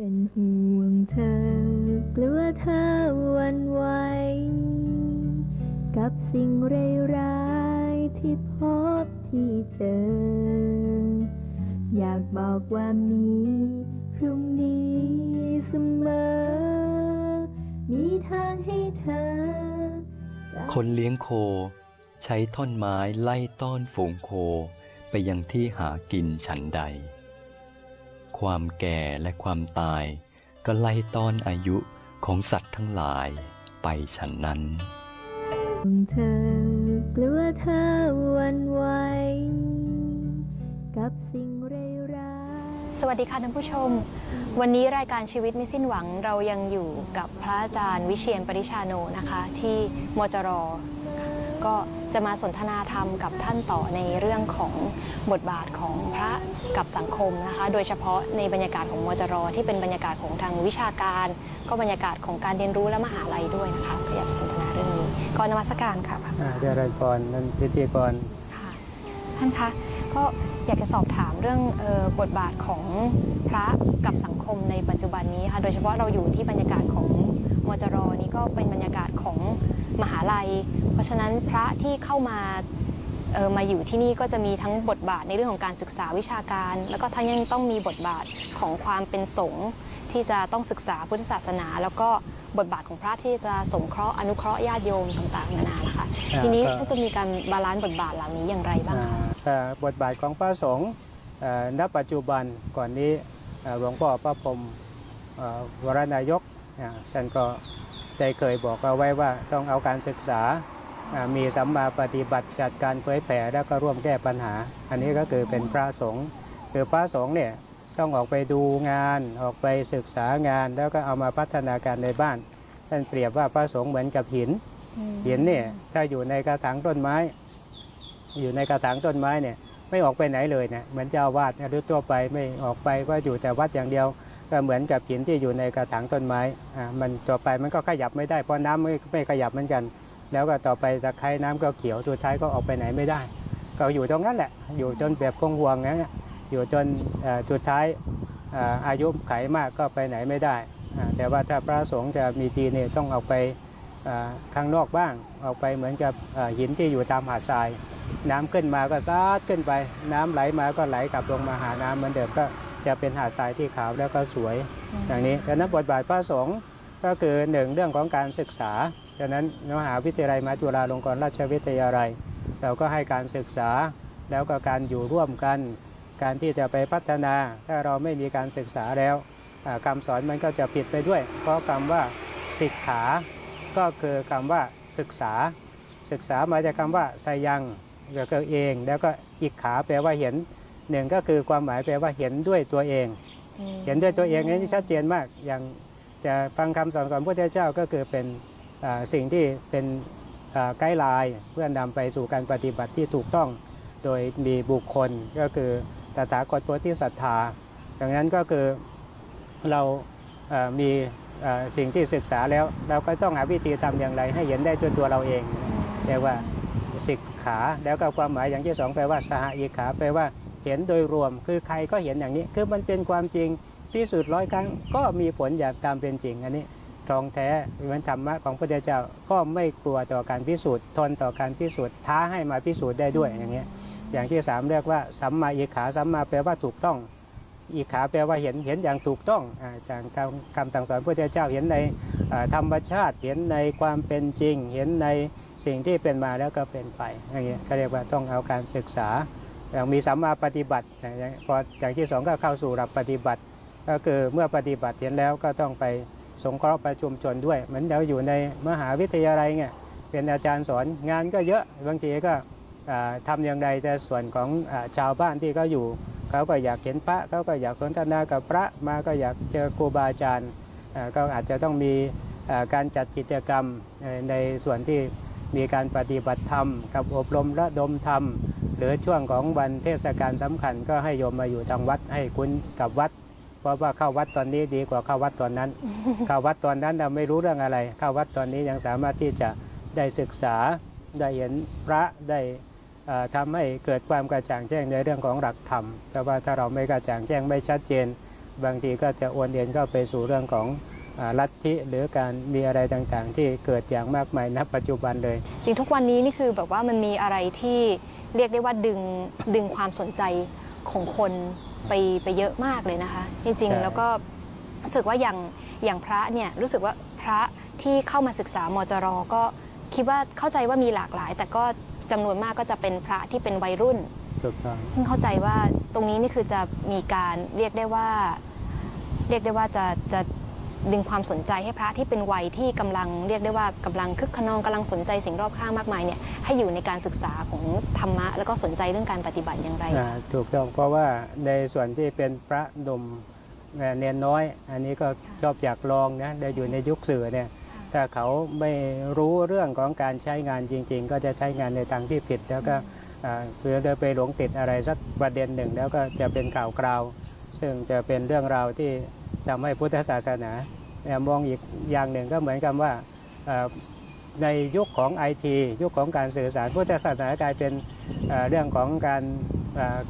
เป็นห่วงเธอกลัวเธอวันไหวกับสิ่งร้ายๆที่พบที่เจอ อยากบอกว่ามีพรุ่งนี้เสมอ มีทางให้เธอ คนเลี้ยงโค ใช้ท่อนไม้ไล่ต้อนฝูงโคไปยังที่หากินฉันใด ความแก่และความตาย ก็ไล่ต้อนอายุของสัตว์ทั้งหลายไปฉันนั้น เธอกลัวเธอหวันไหวกับสิ่งร้ายๆสวัสดีค่ะท่านผู้ชม วันนี้รายการชีวิตไม่สิ้นหวังเรายังอยู่กับพระอาจารย์วิเชียนปริชาโนนะคะ ที่มจร ก็จะมาสนทนาธรรมกับท่านต่อในเรื่องของบทบาทของพระกับสังคมนะคะ โดยเฉพาะในบรรยากาศของมจรที่เป็นบรรยากาศของทางวิชาการ ก็บรรยากาศของการเรียนรู้และมหาลัยด้วยนะคะก็อยากจะสนทนาเรื่องนี้ก่อนนมัสการค่ะพระอาจารย์อ่าเจริญพรนั่นพิธีกรค่ะท่านคะก็อยากจะสอบถามเรื่องเออบทบาทของพระกับสังคมในปัจจุบันนี้ค่ะ โดยเฉพาะเราอยู่ที่บรรยากาศของมจรนี้ก็เป็นบรรยากาศของ มหาลัย เพราะฉะนั้นพระที่เข้ามาเออมาอยู่ที่นี่ก็จะมีทั้งบทบาทในเรื่องของการศึกษาวิชาการ แล้วก็ทั้งยังต้องมีบทบาทของความเป็นสงฆ์ที่จะต้องศึกษาพุทธศาสนา แล้วก็บทบาทของพระที่จะสงเคราะห์อนุเคราะห์ญาติโยมต่างๆนานานะคะอ่าทีนี้ก็ท่านจะมีการบาลานซ์บทบาทเหล่านี้อย่างไรบ้างอ่าคะอ่าบทบาทของพระสงฆ์อ่าณปัจจุบันก่อนนี้อ่าหลวงพ่อพระพรหมอ่าวรนายกอ่าท่านก็ ได้เคยบอกเอาไว้ว่าต้องเอาการศึกษาอ่ามีสัมมาปฏิบัติจัดการเผยแผ่แล้วก็ร่วมแก้ปัญหา อันนี้ก็คือเป็นพระสงฆ์คือพระสงฆ์เนี่ยต้องออกไปดูงานออกไปศึกษางาน แล้วก็เอามาพัฒนาการในบ้าน ท่านเปรียบว่าพระสงฆ์เหมือนกับหิน หินเนี่ยถ้าอยู่ในกระถางต้นไม้ อยู่ในกระถางต้นไม้เนี่ยไม่ออกไปไหนเลยนะเหมือนเจ้าอาวาดหรือตัวไปไม่ออกไปก็อยู่แต่วัดอย่างเดียว ก็เหมือนกับหินที่อยู่ในกระถางต้นไม้อ่ามันต่อไปมันก็ขยับไม่ได้เพราะน้ำไม่ไม่ขยับเหมือนกัน แล้วก็ต่อไปตะไคร้น้ำก็เขียวสุดท้ายก็ออกไปไหนไม่ได้ ก็อยู่ตรงนั้นแหละ อยู่จนแบบคงห่วงนะอยู่จนอ่อสุดท้ายอ่ออายุไขมากก็ไปไหนไม่ได้อ่าแต่ว่าถ้าพระสงฆ์จะมีดีเนี่ยต้องออกไปอ่าข้างนอกบ้าง ออกไปเหมือนกับหินที่อยู่ตามหาดทราย น้ำขึ้นมาก็ซัดขึ้นไป น้ำไหลมาก็ไหลกลับลงมาหาน้ำเหมือนเดิมก็ จะเป็นหาดทรายที่ขาวแล้วก็สวยอย่างนี้ดังนั้นบทบาทพระสงฆ์ก็คือหนึ่งเรื่องของการศึกษาดังนั้นมหาวิทยาลัยมหาจุฬาลงกรณราชวิทยาลัย เราก็ให้การศึกษาแล้วก็การอยู่ร่วมกัน การที่จะไปพัฒนา ถ้าเราไม่มีการศึกษาแล้วอ่าคำสอนมันก็จะผิดไปด้วย เพราะคำว่าศิกขา ก็คือคำว่าศึกษา ศึกษามาจากคำว่าสยังก็คือเอง แล้วก็อีกขาแปลว่าเห็น หนึ่งก็คือความหมายแปลว่าเห็นด้วยตัวเอง เห็นด้วยตัวเองนี่ชัดเจนมาก อย่างจะฟังคำสอนสอนพระเจ้าก็คือเป็นอ่าสิ่งที่เป็นอ่าไกด์ไลน์เพื่อนำไปสู่การปฏิบัติที่ถูกต้อง โดยมีบุคคลก็คือตถาคตโพธิศรัทธาดังนั้นก็คือเราเอ่อมีเอ่อสิ่งที่ศึกษาแล้ว เราก็ต้องหาวิธีทำอย่างไร ให้เห็นได้ด้วยตัวเราเองเรียกว่าสิกขาแล้วก็ความหมายอย่างที่สองแปลว่าสหอีกขาแปลว่าเห็นโดยรวม คือใครก็เห็นอย่างนี้ คือมันเป็นความจริงพิสูจน์ร้อยครั้งก็มีผลอย่างตามเป็นจริงอันนี้ทองแท้เหมือนธรรมะของพระพุทธเจ้าก็ไม่กลัวต่อการพิสูจน์ทนต่อการพิสูจน์ท้าให้มาพิสูจน์ได้ด้วยอย่างเงี้ยอย่างที่สามเรียกว่าสัมมาอิขาสัมมาแปลว่าถูกต้องอิขาแปลว่าเห็นเห็นอย่างถูกต้องอจากคำสั่งสอนพระพุทธเจ้าเห็นในธรรมชาติเห็นในความเป็นจริง เห็นในสิ่งที่เป็นมาแล้วก็เป็นไปอย่างเงี้ยเขาเรียกว่าต้องเอาการศึกษา อย่างมีสัมมาปฏิบัติอย่างพออย่างที่สองก็เข้าสู่หลักปฏิบัติ ก็คือเมื่อปฏิบัติเห็นแล้วก็ต้องไปสงเคราะห์ประชุมชนด้วย เหมือนเราอยู่ในมหาวิทยาลัยเนี่ยเป็นอาจารย์สอนงานก็เยอะบางทีก็อ่าทำอย่างไรแต่ส่วนของอชาวบ้านที่เขาอยู่เขาก็อยากเห็นพระเขาก็อยากสนทนากับพระมาก็อยากเจอครูบาอาจารย์ก็อาจจะต้องมีการจัดกิจกรรมในส่วนที่ มีการปฏิบัติธรรม กับอบรมระดมธรรม หรือช่วงของวันเทศกาลสำคัญ ก็ให้โยมมาอยู่ทางวัดให้คุ้นกับวัด เพราะว่าเข้าวัดตอนนี้ดีกว่าเข้าวัดตอนนั้น เข้าวัดตอนนั้นเราไม่รู้เรื่องอะไร เข้าวัดตอนนี้ยังสามารถที่จะได้ศึกษาได้เห็นพระได้เอ่อทำให้เกิดความกระจ่างแจ้งในเรื่องของหลักธรรม แต่ว่าถ้าเราไม่กระจ่างแจ้งไม่ชัดเจน บางทีก็จะโอนเอ็นเข้าไปสู่เรื่องของอา ลัทธิหรือการมีอะไรต่างๆ ที่เกิดอย่างมากมายณปัจจุบันเลย จริงทุกวันนี้นี่คือแบบว่ามันมีอะไรที่เรียกได้ว่าดึงดึงความสนใจของคนไปไปเยอะมากเลยนะคะ จริงใช่ๆแล้วก็รู้สึกว่าอย่างอย่างพระเนี่ยรู้สึกว่าพระที่เข้ามาศึกษามจรก็คิดว่าเข้าใจว่ามีหลากหลาย แต่ก็จำนวนมากก็จะเป็นพระที่เป็นวัยรุ่นถูกต้องเพิ่งเข้าใจว่าตรงนี้นี่คือจะมีการเรียกได้ว่า เรียกได้ว่าจะจะ ดึงความสนใจให้พระที่เป็นวัยที่กำลังเรียกได้ว่ากำลังคึกขนองกำลังสนใจสิ่งรอบข้างมากมายเนี่ยให้อยู่ในการศึกษาของธรรมะ แล้วก็สนใจเรื่องการปฏิบัติอย่างไรอ่าถูกต้องเพราะว่าในส่วนที่เป็นพระหนุ่มเอ่อเนียนน้อย อันนี้ก็ชอบอยากลองนะได้อยู่ในยุคสื่อเนี่ยถ้าเขาไม่รู้เรื่องของการใช้งานจริง ๆ ก็จะใช้งานในทางที่ผิดแล้วก็อ่าคือจะไปหลงติดอะไรสักประเด็นหนึ่ง แล้วก็จะเป็นข่าวคราว ซึ่งจะเป็นเรื่องราวที่ทำให้พุทธศาสนาเมองอีกอย่างหนึ่งก็เหมือนกับว่าในยุคของไอทียุคของการสื่อสารพุทธศาสนากลายเป็นเรื่องของการ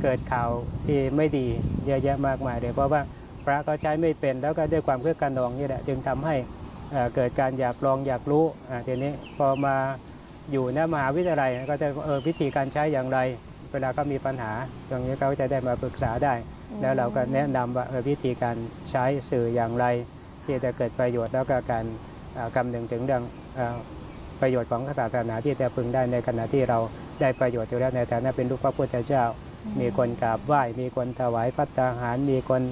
เกิดข่าวที่ไม่ดีเยอะแยะมากมายเลยเพราะว่าพระก็ใช้ไม่เป็นแล้วก็ด้วยความเครือกันนองนี่แหละจึงทำให้เอ่อเกิดการอยากลองอยากรู้อ่าทีนี้พอมาอยู่ในมหาวิทยาลัยก็จะเออวิธีการใช้อย่างไร เวลาเขามีปัญหาตรงนี้เขาจะได้มาปรึกษาได้ แล้วเราก็แนะนำว่าเออวิธีการใช้สื่ออย่างไร ที่จะเกิดประโยชน์แล้วก็การเอ่อคำนึงถึงเรื่องเอ่อประโยชน์ของศาสนาที่จะพึงได้ในขณะที่เราได้ประโยชน์อยู่แล้วในฐานะเป็นลูกพระพุทธเจ้า มีคนกราบไหว้มีคนถวายพัตตาหาร มีคน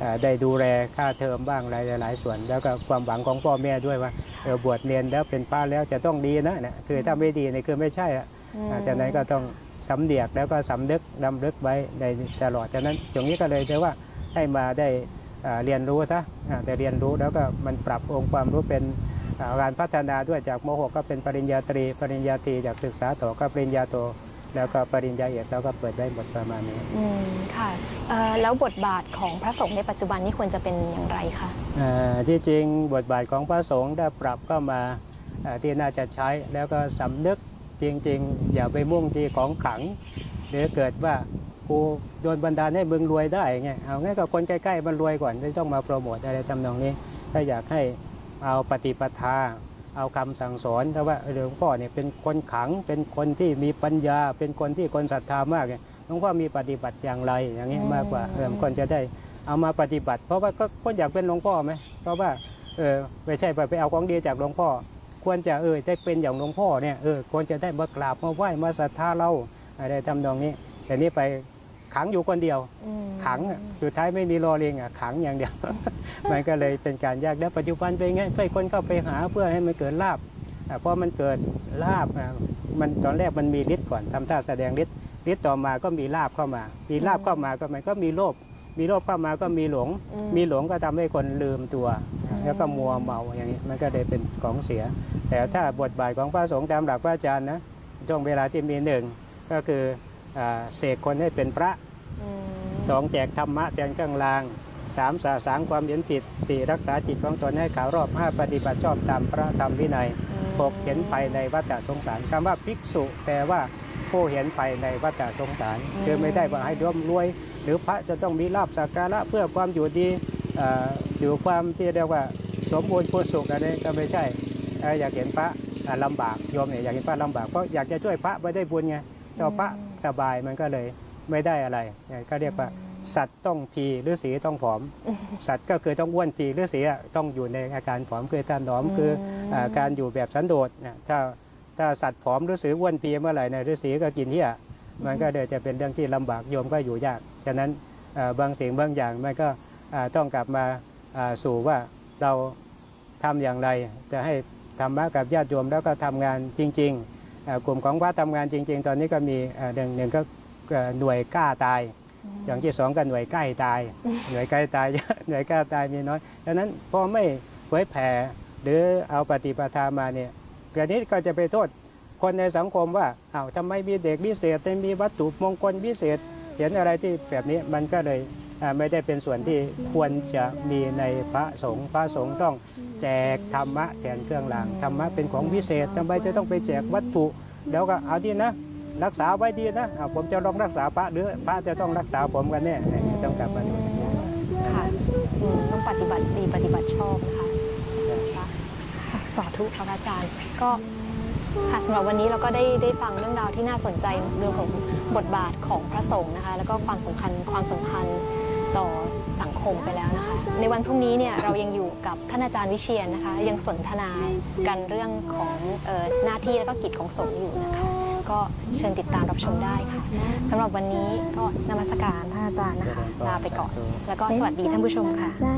เอ่อได้ดูแลค่าเทอมบ้างหลายหลายๆส่วน แล้วก็ความหวังของพ่อแม่ด้วยว่าเออบวชเรียนแล้วเป็นพระแล้วจะต้องดีนะเนี่ยคือถ้าไม่ดีเนี่ยคือไม่ใช่อะอืมอ่าจากนั้นก็ต้อง สำเนียกแล้วก็สำนึกนำลึกไว้ในตลอดจากนั้นตรงนี้ก็เลยจะว่าให้มาได้อ่าเรียนรู้ซะอ่าแต่เรียนรู้แล้วก็มันปรับองค์ความรู้เป็นอ่าการพัฒนาด้วยจากม .6 ก็เป็นปริญญาตรี ปริญญาตรีจากศึกษาต่อก็ปริญญาโทแล้วก็ปริญญาเอกแล้วก็เปิดได้หมดประมาณนี้อืมค่ะเอ่อแล้วบทบาทของพระสงฆ์ในปัจจุบันนี้ควรจะเป็นอย่างไรคะอ่าที่จริงบทบาทของพระสงฆ์ได้ปรับก็มาอ่าที่น่าจะใช้แล้วก็สำนึก จริง ๆ อย่าไปมุ่งที่ของขลัง หรือเกิดว่ากูโดนบันดาลให้มึงรวยได้ไงเอางั้นก็คนใกล้ๆมันรวยก่อนไม่ต้องมาโปรโมทอะไรทำนองนี้ ถ้าอยากให้เอาปฏิปทา เอาคำสั่งสอนถ้าว่าหลวงพ่อเนี่ยเป็นคนขลังเป็นคนที่มีปัญญา เป็นคนที่คนศรัทธามากไงหลวงพ่อมีปฏิบัติอย่างไรอย่างนี้มากกว่าเออคนจะได้เอามาปฏิบัติ เพราะว่าก็คนอยากเป็นหลวงพ่อไหมเพราะว่าเออไม่ใช่ไปไปเอาของดีจากหลวงพ่อ ควรจะเออได้เป็นอย่างหลวงพ่อเนี่ยเออควรจะได้มากราบมาไหว้มาศรัทธาเราอะไรทำนองนี้ แต่นี่ไปขังอยู่คนเดียวอืมขังอะสุดท้ายไม่มีรอเรียงอะขังอย่างเดียว มันก็เลยเป็นการยากแล้วปัจจุบันเป็นไงเพื่อให้คนเข้าไปหาเพื่อให้มันเกิดลาบอะเพราะมันเกิดลาบอะมันตอนแรกมันมีฤทธิ์ก่อนทำท่าแสดงฤทธิ์ฤทธิ์ต่อมาก็มีลาบเข้ามา มีลาบเข้ามาก็มันก็มีโลภมีโลภเข้ามาก็มีหลงอืมีหลงก็ทำให้คนลืมตัวอืม แล้วก็มัวเมาอย่างนี้มันก็เลยเป็นของเสีย แต่ถ้าบทบาทของพระสงฆ์ตามหลักพระอาจารย์นะช่วงเวลาที่มีหนึ่งก็คืออ่าเสกคนให้เป็นพระอืมสองแจกธรรมะแทนเครื่องรางสามสาสางความเห็นผิดสี่รักษาจิตของตนให้ขาวรอบห้าปฏิบัติชอบตามพระธรรมวินัยหกเห็นภัยในวัฏสงสารคำว่าภิกษุ แปลว่าผู้เห็นภัยในวัฏสงสารคือไม่ได้ว่าให้ร่ำรวย หรือพระจะต้องมีลาบสักการะเพื่อความอยู่ดีเอ่ออยู่ความที่เรียกว่าสมบูรณ์พูนสุขอันนี้ก็ไม่ใช่อยากเห็นพระอ่าลำบากโยมเนี่ยอยากเห็นพระลำบากเพราะอยากจะช่วยพระไม่ได้บุญไงเจ้าพระสบายมันก็เลยไม่ได้อะไรนี่ก็เรียกว่าสัตว์ต้องพีหรือสีต้องผอม สัตว์ก็คือต้องอ้วนพีหรือสีต้องอยู่ในอาการผอมคือท่านหนอมคือการอยู่แบบสันโดษถ้าถ้าสัตว์ผอมหรือสีอ้วนพีเมื่อไหร่เนี่ยหรือสีก็กินเหี้ยมันก็เดี๋ยวจะเป็นเรื่องที่ลำบากโยมก็อยู่ยากฉะนั้นบางสิ่งบางอย่างมันก็ ต้องกลับมาสู่ว่าเราทำอย่างไร จะให้ธรรมะกับญาติโยมแล้วก็ทำงานจริง ๆ กลุ่มของพระทำงานจริง ๆ ตอนนี้ก็มีหนึ่งหนึ่งก็หน่วยกล้าตาย อย่างที่สองก็หน่วยใกล้ตาย หน่วยใกล้ตายหน่วยกล้าตายมีน้อยดังนั้นพอไม่เผยแผ่หรือเอาปฏิปทามาเนี่ยกรณีก็จะไปโทษคนในสังคมว่าอ้าวทำไมมีเด็กพิเศษไม่มีวัตถุมงคลพิเศษ เห็นอะไรที่แบบนี้มันก็เลย ไม่ได้เป็นส่วนที่ควรจะมีในพระสงฆ์พระสงฆ์ต้องแจกธรรมะแทนเครื่องรางธรรมะเป็นของพิเศษทำไมจะต้องไปแจกวัตถุ แล้วก็เอาที่นะ รักษาไว้ดีนะอะผมจะลองรักษาพระหรือพระจะต้องรักษาผมกันแน่ต้องกลับมาดูอย่างนี้ค่ะอืมต้องปฏิบัติดีปฏิบัติชอบนะคะค่ะสาธุค่ะพระอาจารย์ก็ค่ะสำหรับวันนี้เราก็ได้ได้ฟังเรื่องราวที่น่าสนใจเรื่องของบทบาทของพระสงฆ์นะคะ แล้วก็ความสำคัญความสัมพันธ์ ต่อสังคมไปแล้วนะคะ ในวันพรุ่งนี้เนี่ยเรายังอยู่กับท่านอาจารย์วิเชียนนะคะ ยังสนทนากันเรื่องของเออหน้าที่และก็กิจของสงฆ์อยู่นะคะ ก็เชิญติดตามรับชมได้ค่ะสำหรับวันนี้ก็นมัสการท่านอาจารย์นะคะลาไปก่อน แล้วก็สวัสดีท่านผู้ชมค่ะใจ